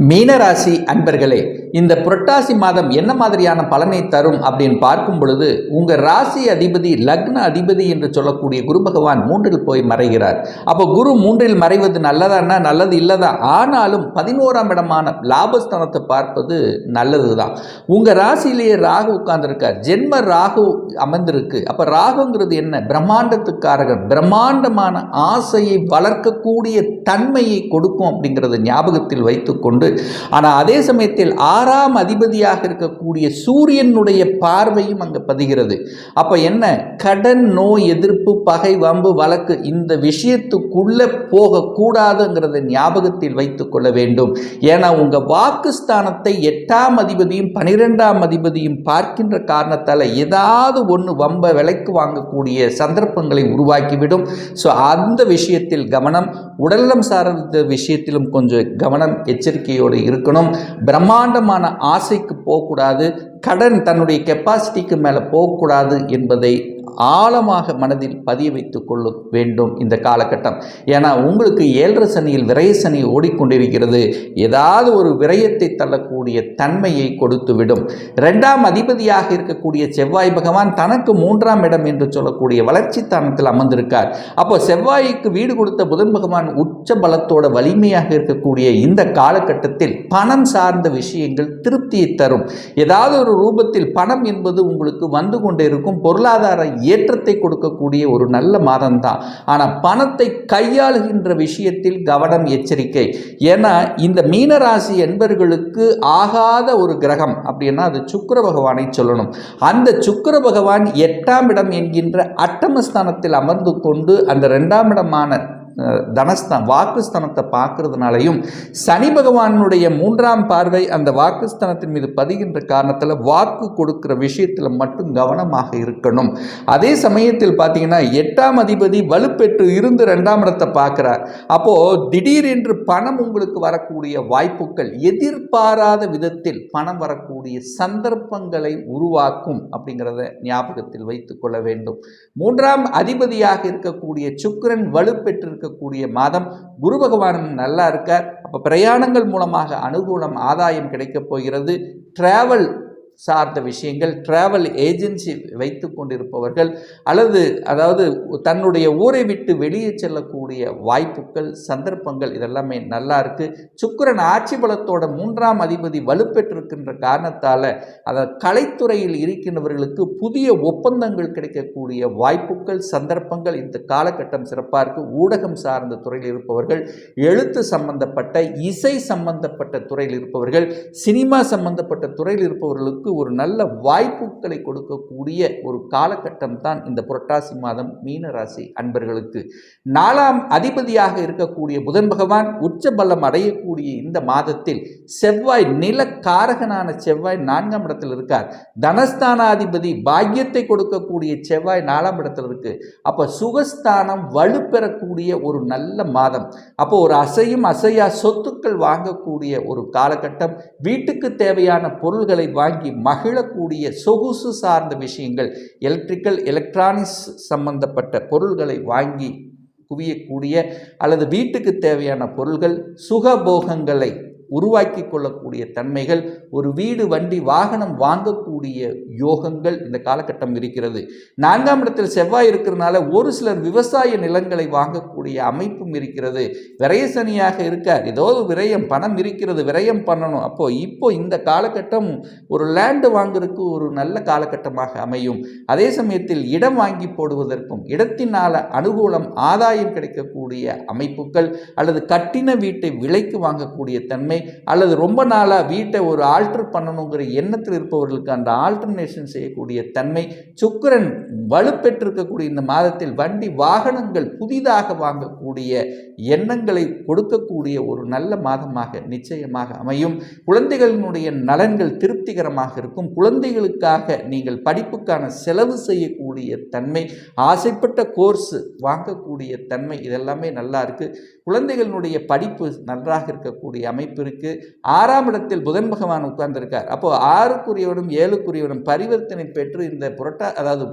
மீனராசி அன்பர்களே இந்த புரட்டாசி மாதம் என்ன மாதிரியான பலனை தரும் அப்படின்னு பார்க்கும் பொழுது உங்க ராசி அதிபதி லக்ன அதிபதி என்று சொல்லக்கூடிய குரு பகவான் மூன்றில் போய் மறைகிறார். அப்போ குரு மூன்றில் மறைவது நல்லதான்னா நல்லது இல்லதா? ஆனாலும் பதினோராம் இடமான லாபஸ்தானத்தை பார்ப்பது நல்லது தான் உங்க ராசியிலேயே ராகு உட்கார்ந்துருக்கார். ஜென்ம ராகு அமர்ந்திருக்கு. அப்ப ராகுங்கிறது என்ன? பிரம்மாண்டத்துக்காரகன். பிரம்மாண்டமான ஆசையை வளர்க்கக்கூடிய தன்மையை கொடுக்கும் அப்படிங்கிறத ஞாபகத்தில் வைத்துக்கொண்டு ஆனால் அதே சமயத்தில் ஆறாம் அதிபதியாக இருக்கக்கூடிய சூரியனுடைய பார்வையும் அங்கே பதிகிறது. அப்போ என்ன? கடன் நோய் எதிர்ப்பு பகை வம்பு வழக்கு இந்த விஷயத்துக்குள்ளே போகக்கூடாதுங்கிறத ஞாபகத்தில் வைத்துக் கொள்ள வேண்டும். ஏன்னா உங்கள் வாக்குஸ்தானத்தை எட்டாம் அதிபதியும் பனிரெண்டாம் அதிபதியும் பார்க்கின்ற காரணத்தால் ஏதாவது ஒன்று வம்ப விலைக்கு வாங்கக்கூடிய சந்தர்ப்பங்களை உருவாக்கிவிடும். ஸோ அந்த விஷயத்தில் கவனம் உடல்நலம் சார்ந்த விஷயத்திலும் கொஞ்சம் கவனம் எச்சரிக்கை எச்சரிக்கையோடு இருக்கணும். பிரம்மாண்டமான ஆசைக்கு போகக்கூடாது. கடன் தன்னுடைய கெப்பாசிட்டிக்கு மேலே போகக்கூடாது என்பதை ஆழமாக மனதில் பதிய வைத்து கொள்ள வேண்டும் இந்த காலகட்டம். ஏன்னா உங்களுக்கு ஏழரை சனியில் விரய சனி ஓடிக்கொண்டிருக்கிறது. ஏதாவது ஒரு விரயத்தை தள்ளக்கூடிய தன்மையை கொடுத்துவிடும். ரெண்டாம் அதிபதியாக இருக்கக்கூடிய செவ்வாய் பகவான் தனக்கு மூன்றாம் இடம் என்று சொல்லக்கூடிய வளர்ச்சி தானத்தில் அமர்ந்திருக்கார். அப்போ செவ்வாய்க்கு வீடு கொடுத்த புதன் பகவான் உச்ச பலத்தோட வலிமையாக இருக்கக்கூடிய இந்த காலகட்டத்தில் பணம் சார்ந்த விஷயங்கள் திருப்தியை தரும். ஏதாவது ஒரு ரூபத்தில் பணம் என்பது உங்களுக்கு வந்து கொண்டே இருக்கும் பொருளாதார ஏற்றத்தை கொடுக்கக்கூடிய ஒரு நல்ல மாதம் தான் ஆனால் பணத்தை கையாளுகின்ற விஷயத்தில் கவனம் எச்சரிக்கை. ஏன்னா இந்த மீனராசி என்பர்களுக்கு ஆகாத ஒரு கிரகம் அப்படின்னா அது சுக்கிர பகவானை சொல்லணும். அந்த சுக்கிர பகவான் எட்டாம் இடம் என்கின்ற அட்டமஸ்தானத்தில் அமர்ந்து கொண்டு அந்த ரெண்டாம் இடமான தனஸ்தான் வாக்குஸ்தனத்தை பார்க்கறதுனாலையும் சனி பகவானுடைய மூன்றாம் பார்வை அந்த வாக்குஸ்தனத்தின் மீது பதிகின்ற காரணத்தில் வாக்கு கொடுக்கிற விஷயத்தில் மட்டும் கவனமாக இருக்கணும். அதே சமயத்தில் பார்த்தீங்கன்னா எட்டாம் அதிபதி வலுப்பெற்று இருந்து ரெண்டாம் இடத்தை பார்க்குறார். அப்போது திடீரென்று பணம் உங்களுக்கு வரக்கூடிய வாய்ப்புகள் எதிர்பாராத விதத்தில் பணம் வரக்கூடிய சந்தர்ப்பங்களை உருவாக்கும் அப்படிங்கிறத ஞாபகத்தில் வைத்துக்கொள்ள வேண்டும். மூன்றாம் அதிபதியாக இருக்கக்கூடிய சுக்கிரன் வலுப்பெற்று இருக்கக்கூடிய மாதம் குரு பகவான் நல்லா இருக்கார். அப்போ பிரயாணங்கள் மூலமாக அனுகூலம் ஆதாயம் கிடைக்கப் போகிறது. டிராவல் சார்ந்த விஷயங்கள் டிராவல் ஏஜென்சி வைத்து கொண்டிருப்பவர்கள் அல்லது அதாவது தன்னுடைய ஊரை விட்டு வெளியே செல்லக்கூடிய வாய்ப்புகள் சந்தர்ப்பங்கள் இதெல்லாமே நல்லா இருக்குது சுக்கிரன் ஆட்சி பலத்தோட மூன்றாம் அதிபதி வலுப்பெற்றிருக்கின்ற காரணத்தால் அதாவது கலைத்துறையில் இருக்கின்றவர்களுக்கு புதிய ஒப்பந்தங்கள் கிடைக்கக்கூடிய வாய்ப்புகள் சந்தர்ப்பங்கள் இந்த காலகட்டம் சிறப்பாக இருக்குது ஊடகம் சார்ந்த துறையில் இருப்பவர்கள் எழுத்து சம்பந்தப்பட்ட இசை சம்பந்தப்பட்ட துறையில் இருப்பவர்கள் சினிமா சம்பந்தப்பட்ட துறையில் இருப்பவர்களுக்கு ஒரு நல்ல வாய்ப்புகளை கொடுக்கக்கூடிய ஒரு காலகட்டம் தான் இந்த புரட்டாசி மாதம் மீனராசி அன்பர்களுக்கு. நாலாம் அதிபதியாக இருக்கக்கூடிய புதன் பகவான் உச்ச பலம் அடையக்கூடிய இந்த மாதத்தில் செவ்வாய் நிலக்காரகனான செவ்வாய் நான்காம் இடத்தில் இருக்கார். தனஸ்தானாதிபதி பாக்கியத்தை கொடுக்கக்கூடிய செவ்வாய் நாலாம் இடத்தில் இருக்கு. அப்போ சுகஸ்தானம் வலுப்பெறக்கூடிய ஒரு நல்ல மாதம். அப்போ ஒரு அசையும் அசையா சொத்துக்கள் வாங்கக்கூடிய ஒரு காலகட்டம். வீட்டுக்கு தேவையான பொருள்களை வாங்கி மகிழக்கூடிய சொகுசு சார்ந்த விஷயங்கள் எலக்ட்ரிக்கல் எலக்ட்ரானிக்ஸ் சம்பந்தப்பட்ட பொருள்களை வாங்கி குவியக்கூடிய அல்லது வீட்டுக்கு தேவையான பொருள்கள் சுகபோகங்களை உருவாக்கி கொள்ளக்கூடிய தன்மைகள் ஒரு வீடு வண்டி வாகனம் வாங்கக்கூடிய யோகங்கள் இந்த காலகட்டம் இருக்கிறது. நான்காம் இடத்தில் செவ்வாய் இருக்கிறதுனால ஒரு சிலர் விவசாய நிலங்களை வாங்கக்கூடிய அமைப்பும் இருக்கிறது. விரயசனியாக இருக்க ஏதோ விரயம் பணம் இருக்கிறது விரயம் பண்ணணும். அப்போ இப்போ இந்த காலகட்டம் ஒரு லேண்டு வாங்குறதுக்கு ஒரு நல்ல காலகட்டமாக அமையும். அதே சமயத்தில் இடம் வாங்கி போடுவதற்கும் இடத்தினால அனுகூலம் ஆதாயம் கிடைக்கக்கூடிய அமைப்புகள் அல்லது கட்டின வீட்டை விலைக்கு வாங்கக்கூடிய தன்மை அல்லது ரொம்ப நாளாக வீட்டை ஒரு ஆல்டர் பண்ணணுங்கிற எண்ணத்தில் இருப்பவர்களுக்கு அந்த ஆல்டர்னேஷன் செய்யக்கூடிய தன்மை சுக்கிரன் வலுப்பெற்றிருக்கக்கூடிய இந்த மாதத்தில் வண்டி வாகனங்கள் புதிதாக வாங்கக்கூடிய எண்ணங்களை கொடுக்கக்கூடிய ஒரு நல்ல மாதமாக நிச்சயமாக அமையும். குழந்தைகளினுடைய நலன்கள் திருப்திகரமாக இருக்கும். குழந்தைகளுக்காக நீங்கள் படிப்புக்கான செலவு செய்யக்கூடிய தன்மை ஆசைப்பட்ட கோர்ஸ் வாங்கக்கூடிய தன்மை இதெல்லாமே நல்லா இருக்குது குழந்தைகளினுடைய படிப்பு நன்றாக இருக்கக்கூடிய அமைப்பு இருக்கு. ஆறாம் இடத்தில் புதன் பகவான் உட்கார்ந்திருக்கார். அப்போ ஆறுக்குரியவனும் ஏழுக்குரியவனும் பரிவர்த்தனை பெற்று இந்த புரட்டா அதாவது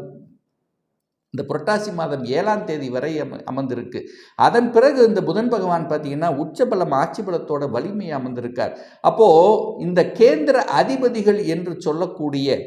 இந்த புரட்டாசி மாதம் ஏழாம் தேதி வரை அம அமர்ந்திருக்கு. அதன் பிறகு இந்த புதன் பகவான் பார்த்தீங்கன்னா உச்சபலம் ஆட்சி பலத்தோட வலிமை அமர்ந்திருக்கார். அப்போது இந்த கேந்திர அதிபதிகள் என்று சொல்லக்கூடிய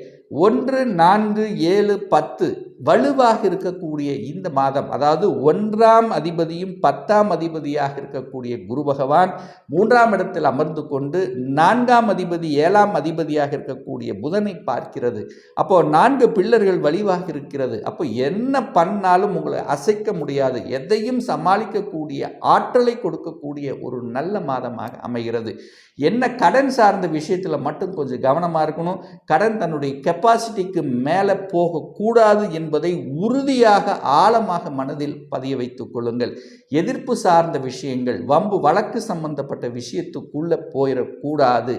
ஒன்று நான்கு ஏழு பத்து வலுவாக இருக்கக்கூடிய இந்த மாதம் அதாவது ஒன்றாம் அதிபதியும் பத்தாம் அதிபதியாக இருக்கக்கூடிய குரு பகவான் மூன்றாம் இடத்தில் அமர்ந்து கொண்டு நான்காம் அதிபதி ஏழாம் அதிபதியாக இருக்கக்கூடிய புதனை பார்க்கிறது. அப்போ நான்கு பிள்ளர்கள் வலிவாக இருக்கிறது. அப்போ என்ன பண்ணாலும் உங்களை அசைக்க முடியாது. எதையும் சமாளிக்கக்கூடிய ஆற்றலை கொடுக்கக்கூடிய ஒரு நல்ல மாதமாக அமைகிறது. என்ன கடன் சார்ந்த விஷயத்தில் மட்டும் கொஞ்சம் கவனமாக இருக்கணும். கடன் தன்னுடைய கெப்பாசிட்டிக்கு மேலே போகக்கூடாது என்று என்பதை உறுதியாக ஆழமாக மனதில் பதிய வைத்துக் கொள்ளுங்கள். எதிர்ப்பு சார்ந்த விஷயங்கள் வம்பு வழக்கு சம்பந்தப்பட்ட விஷயத்துக்குள்ளே போயிடக்கூடாது.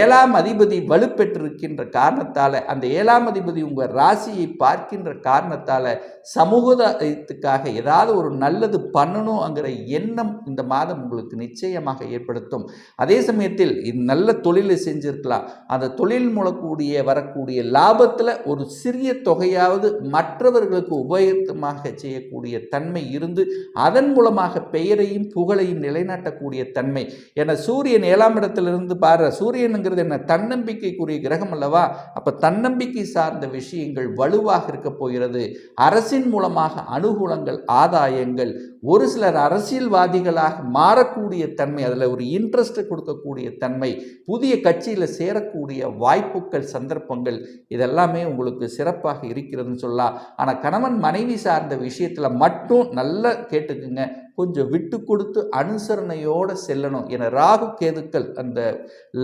ஏழாம் அதிபதி வலுப்பெற்றிருக்கின்ற காரணத்தால் அந்த ஏழாம் அதிபதி உங்கள் ராசியை பார்க்கின்ற காரணத்தால் சமூகத்துக்காக ஏதாவது ஒரு நல்லது பண்ணணுங்கிற எண்ணம் இந்த மாதம் உங்களுக்கு நிச்சயமாக ஏற்படுத்தும். அதே சமயத்தில் இது நல்ல தொழிலை செஞ்சிருக்கலாம். அந்த தொழில் மூலக்கூடிய வரக்கூடிய லாபத்தில் ஒரு சிறிய தொகையாவது மற்றவர்களுக்கு உபயோகமாக செய்யக்கூடிய தன்மை இருந்து அதன் மூலமாக பெயரையும் புகழையும் நிலைநாட்டக்கூடிய தன்மை. என சூரியன் ஏழாம் இடத்திலிருந்து பாரு சூரியனுங்கிறது என்ன? தன்னம்பிக்கைக்குரிய கிரகம் அல்லவா? அப்போ தன்னம்பிக்கை சார்ந்த விஷயங்கள் வலுவாக இருக்க போகிறது. அரசின் மூலமாக அனுகூலங்கள் ஆதாயங்கள் ஒரு சிலர் அரசியல்வாதிகளாக மாறக்கூடிய தன்மை அதில் ஒரு இன்ட்ரெஸ்ட் கொடுக்கக்கூடிய தன்மை புதிய கட்சியில் சேரக்கூடிய வாய்ப்புகள் சந்தர்ப்பங்கள் இதெல்லாமே உங்களுக்கு சிறப்பாக இருக்கிறதுன்னு சொல்லலாம். ஆனால் கணவன் மனைவி சார்ந்த விஷயத்தில் மட்டும் நல்லா கேட்டுக்குங்க. கொஞ்சம் விட்டு கொடுத்து அனுசரணையோடு செல்லணும். என ராகு கேதுக்கள் அந்த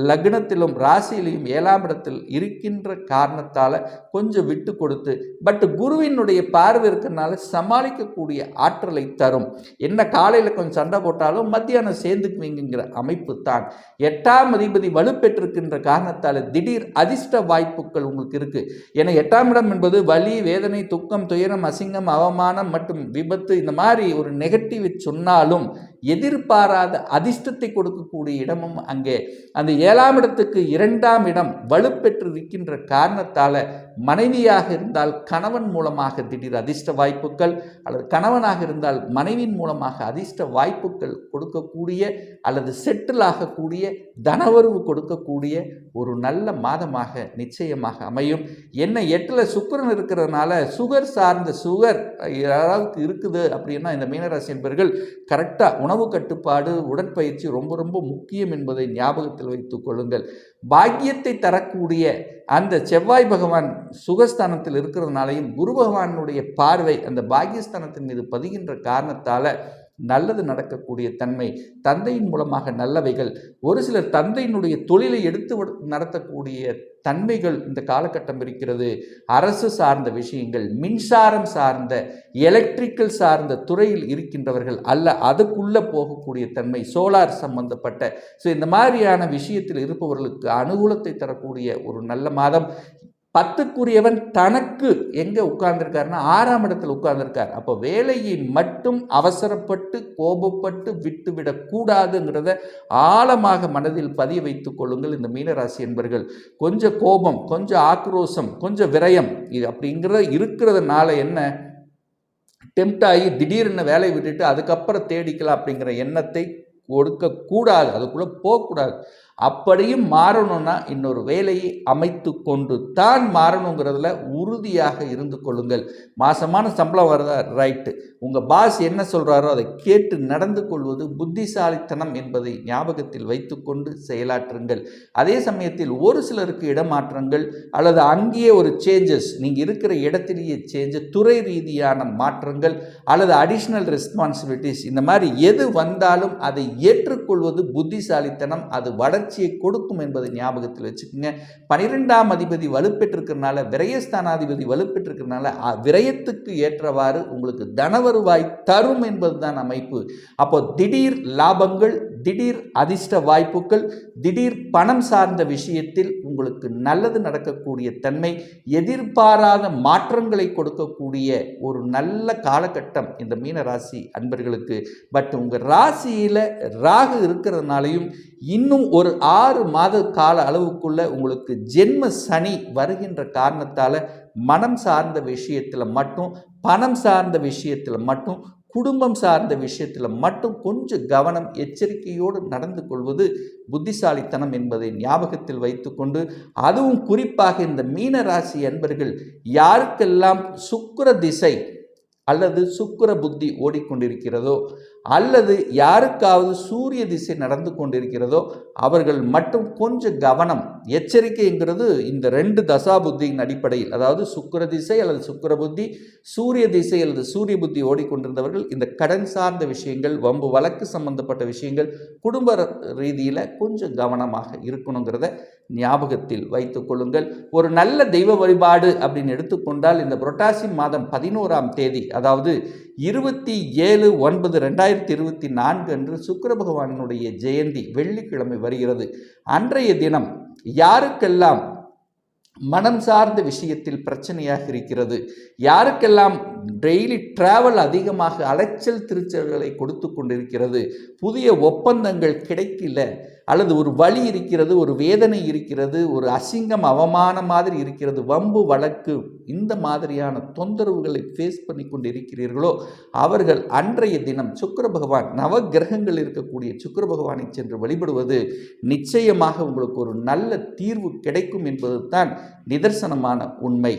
லக்னத்திலும் ராசியிலையும் ஏழாம் இடத்தில் இருக்கின்ற காரணத்தால் கொஞ்சம் விட்டு கொடுத்து பட் குருவினுடைய பார்வை இருக்கிறனால சமாளிக்கக்கூடிய ஆற்றலை தரும். என்ன காலையில் கொஞ்சம் சண்டை போட்டாலும் மத்தியானம் சேர்ந்துக்குவீங்கிற அமைப்பு தான். எட்டாம் அதிபதி வலுப்பெற்றிருக்கின்ற காரணத்தால் திடீர் அதிர்ஷ்ட வாய்ப்புகள் உங்களுக்கு இருக்குது ஏன்னா எட்டாம் இடம் என்பது வலி வேதனை துக்கம் துயரம் அசிங்கம் அவமானம் மற்றும் விபத்து இந்த மாதிரி ஒரு நெகட்டிவ் சொன்னாலும் எதிர்பாராத அதிர்ஷ்டத்தை கொடுக்கக்கூடிய இடமும் அங்கே. அந்த ஏழாம் இடத்துக்கு இரண்டாம் இடம் வலுப்பெற்று இருக்கின்ற காரணத்தால் மனைவியாக இருந்தால் கணவன் மூலமாக திடீர் அதிர்ஷ்ட வாய்ப்புகள் அல்லது கணவனாக இருந்தால் மனைவியின் மூலமாக அதிர்ஷ்ட வாய்ப்புகள் கொடுக்கக்கூடிய அல்லது செட்டில் ஆகக்கூடிய தனவரவு கொடுக்கக்கூடிய ஒரு நல்ல மாதமாக நிச்சயமாக அமையும். என்ன எட்டில் சுக்கரன் இருக்கிறதுனால சுகர் சார்ந்த சுகர் யாராவது இருக்குது அப்படின்னா இந்த மீனராசி என்பர்கள் கரெக்டாக உணவு கட்டுப்பாடு உடற்பயிற்சி ரொம்ப ரொம்ப முக்கியம் என்பதை ஞாபகத்தில் வைத்துக் கொள்ளுங்கள். பாக்கியத்தை தரக்கூடிய அந்த செவ்வாய் பகவான் சுகஸ்தானத்தில் இருக்கிறதுனாலையும் குரு பகவானுடைய பார்வை அந்த பாக்கியஸ்தானத்தின் மீது பதிகின்ற காரணத்தால் நல்லது நடக்கக்கூடிய தன்மை தந்தையின் மூலமாக நல்லவைகள். ஒரு சிலர் தந்தையினுடைய தொழிலை எடுத்து நடத்தக்கூடிய தன்மைகள் இந்த காலகட்டம் இருக்கிறது. அரசு சார்ந்த விஷயங்கள் மின்சாரம் சார்ந்த எலக்ட்ரிக்கல் சார்ந்த துறையில் இருக்கின்றவர்கள் அல்ல அதுக்குள்ளே போகக்கூடிய தன்மை சோலார் சம்பந்தப்பட்ட. ஸோ இந்த மாதிரியான விஷயத்தில் இருப்பவர்களுக்கு அனுகூலத்தை தரக்கூடிய ஒரு நல்ல மாதம். பத்துக்குரியவன் தனக்கு எங்கே உட்கார்ந்துருக்காருன்னா ஆறாம் இடத்துல உட்கார்ந்துருக்கார். அப்போ வேலையை மட்டும் அவசரப்பட்டு கோபப்பட்டு விட்டுவிடக்கூடாதுங்கிறத ஆழமாக மனதில் பதிய வைத்துக் கொள்ளுங்கள் இந்த மீனராசி என்பர்கள். கொஞ்சம் கோபம் கொஞ்சம் ஆக்ரோஷம் கொஞ்சம் விரயம் இது அப்படிங்கிறத இருக்கிறதுனால என்ன? டெம்ட் ஆகி திடீர்னு வேலையை விட்டுட்டு அதுக்கப்புறம் தேடிக்கலாம் அப்படிங்கிற எண்ணத்தை கொடுக்கக்கூடாது அதுக்குள்ளே போகக்கூடாது அப்படியும் மாறணும்னா இன்னொரு வேலையை அமைத்து கொண்டு தான் மாறணுங்கிறதுல உறுதியாக இருந்து கொள்ளுங்கள். மாசமான சம்பளம் வருதா ரைட்டு உங்கள் பாஸ் என்ன சொல்கிறாரோ அதை கேட்டு நடந்து கொள்வது புத்திசாலித்தனம் என்பதை ஞாபகத்தில் வைத்துக்கொண்டு செயலாற்றுங்கள். அதே சமயத்தில் ஒரு சிலருக்கு இடமாற்றங்கள் அல்லது அங்கேயே ஒரு சேஞ்சஸ் நீங்கள் இருக்கிற இடத்திலேயே சேஞ்சஸ் துறை ரீதியான மாற்றங்கள் அல்லது அடிஷ்னல் ரெஸ்பான்சிபிலிட்டிஸ் இந்த மாதிரி எது வந்தாலும் அதை ஏற்றுக்கொள்வது புத்திசாலித்தனம் அது வளர்ச்சி வளர்ச்சியை கொடுக்கும் என்பதை ஞாபகத்தில் வச்சுக்கோங்க. பனிரெண்டாம் அதிபதி வலுப்பெற்றிருக்கிறனால விரயஸ்தானாதிபதி வலுப்பெற்றிருக்கிறனால விரயத்துக்கு ஏற்றவாறு உங்களுக்கு தனவருவாய் தரும் என்பதுதான் அமைப்பு. அப்போ திடீர் லாபங்கள் திடீர் அதிர்ஷ்ட வாய்ப்புகள் திடீர் பணம் சார்ந்த விஷயத்தில் உங்களுக்கு நல்லது நடக்கக்கூடிய தன்மை எதிர்பாராத மாற்றங்களை கொடுக்கக்கூடிய ஒரு நல்ல காலகட்டம் இந்த மீன ராசி அன்பர்களுக்கு. பட் உங்கள் ராசியில் ராகு இருக்கிறதுனாலையும் இன்னும் ஒரு ஆறு மாத கால அளவுக்குள்ள உங்களுக்கு ஜென்ம சனி வருகின்ற காரணத்தால் மனம் சார்ந்த விஷயத்தில் மட்டும் பணம் சார்ந்த விஷயத்தில் மட்டும் குடும்பம் சார்ந்த விஷயத்தில் மட்டும் கொஞ்சம் கவனம் எச்சரிக்கையோடு நடந்து கொள்வது புத்திசாலித்தனம் என்பதை ஞாபகத்தில் வைத்துக்கொண்டு அதுவும் குறிப்பாக இந்த மீன ராசி அன்பர்கள் யாருக்கெல்லாம் சுக்கிர திசை அல்லது சுக்கிர புத்தி ஓடிக்கொண்டிருக்கிறதோ அல்லது யாருக்காவது சூரிய திசை நடந்து கொண்டிருக்கிறதோ அவர்கள் மட்டும் கொஞ்சம் கவனம் எச்சரிக்கைங்கிறது இந்த ரெண்டு தசா புத்தியின் அடிப்படையில். அதாவது சுக்கிர திசை அல்லது சுக்கர புத்தி சூரிய திசை அல்லது சூரிய புத்தி ஓடிக்கொண்டிருந்தவர்கள் இந்த கடன் சார்ந்த விஷயங்கள் வம்பு வழக்கு சம்பந்தப்பட்ட விஷயங்கள் குடும்ப ரீதியில் கொஞ்சம் கவனமாக இருக்கணுங்கிறத ஞாபகத்தில் வைத்து கொள்ளுங்கள். ஒரு நல்ல தெய்வ வழிபாடு அப்படின்னு எடுத்துக்கொண்டால் இந்த புரட்டாசி மாதம் பதினோராம் தேதி அதாவது இருபத்தி ஏழு ஒன்பது ரெண்டாயிரத்தி இருபத்தி நான்கு அன்று சுக்கர பகவானுடைய ஜெயந்தி வெள்ளிக்கிழமை வருகிறது. அன்றைய தினம் யாருக்கெல்லாம் மனம் சார்ந்த விஷயத்தில் பிரச்சனையாக இருக்கிறது யாருக்கெல்லாம் டெய்லி டிராவல் அதிகமாக அலைச்சல் திருச்சல்களை கொடுத்து கொண்டிருக்கிறது. புதிய ஒப்பந்தங்கள் கிடைக்கல. அல்லது ஒரு வழி இருக்கிறது ஒரு வேதனை இருக்கிறது ஒரு அசிங்கம் அவமானம் மாதிரி இருக்கிறது வம்பு வழக்கு இந்த மாதிரியான தொந்தரவுகளை ஃபேஸ் பண்ணி கொண்டு இருக்கிறீர்களோ அவர்கள் அன்றைய தினம் சுக்கர பகவான் நவ கிரகங்கள் இருக்கக்கூடிய சுக்கர பகவானை சென்று வழிபடுவது நிச்சயமாக உங்களுக்கு ஒரு நல்ல தீர்வு கிடைக்கும் என்பது தான் நிதர்சனமான உண்மை.